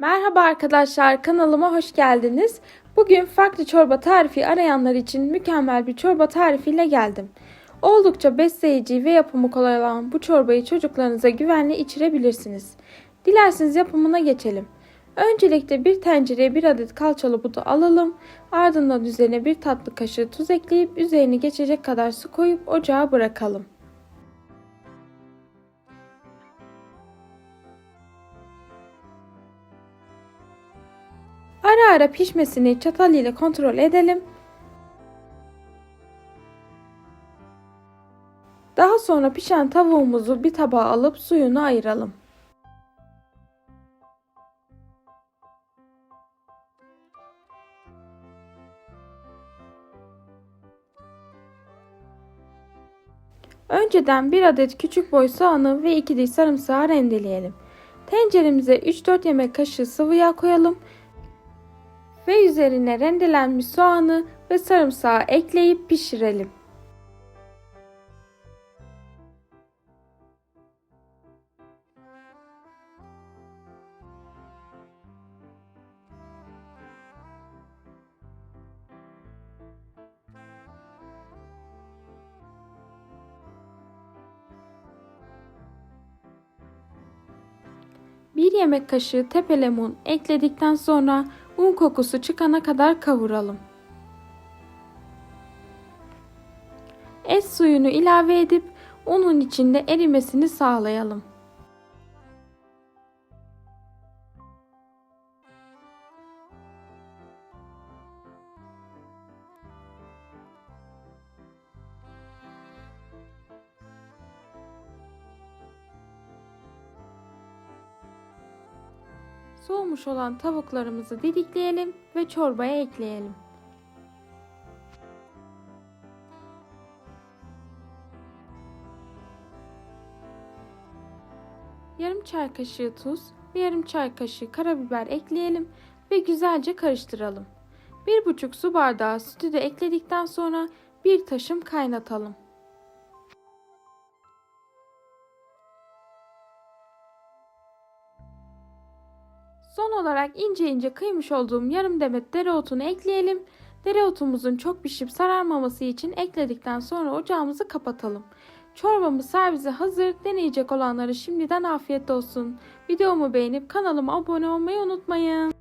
Merhaba arkadaşlar kanalıma hoş geldiniz. Bugün farklı çorba tarifi arayanlar için mükemmel bir çorba tarifiyle geldim. Oldukça besleyici ve yapımı kolay olan bu çorbayı çocuklarınıza güvenle içirebilirsiniz. Dilerseniz yapımına geçelim. Öncelikle bir tencereye bir adet kalçalı budu alalım. Ardından üzerine bir tatlı kaşığı tuz ekleyip üzerine geçecek kadar su koyup ocağa bırakalım. Ara ara pişmesini çatal ile kontrol edelim. Daha sonra pişen tavuğumuzu bir tabağa alıp suyunu ayıralım. Önceden bir adet küçük boy soğanı ve 2 diş sarımsağı rendeleyelim. Tenceremize 3-4 yemek kaşığı sıvı yağ koyalım ve üzerine rendelenmiş soğanı ve sarımsağı ekleyip pişirelim. Bir yemek kaşığı tepelemon ekledikten sonra un kokusu çıkana kadar kavuralım. Et suyunu ilave edip unun içinde erimesini sağlayalım. Soğumuş olan tavuklarımızı didikleyelim ve çorbaya ekleyelim. Yarım çay kaşığı tuz ve yarım çay kaşığı karabiber ekleyelim ve güzelce karıştıralım. Bir buçuk su bardağı sütü de ekledikten sonra bir taşım kaynatalım. Son olarak ince ince kıymış olduğum yarım demet dereotunu ekleyelim. Dereotumuzun çok pişip sararmaması için ekledikten sonra ocağımızı kapatalım. Çorbamız servise hazır. Deneyecek olanlara şimdiden afiyet olsun. Videomu beğenip kanalıma abone olmayı unutmayın.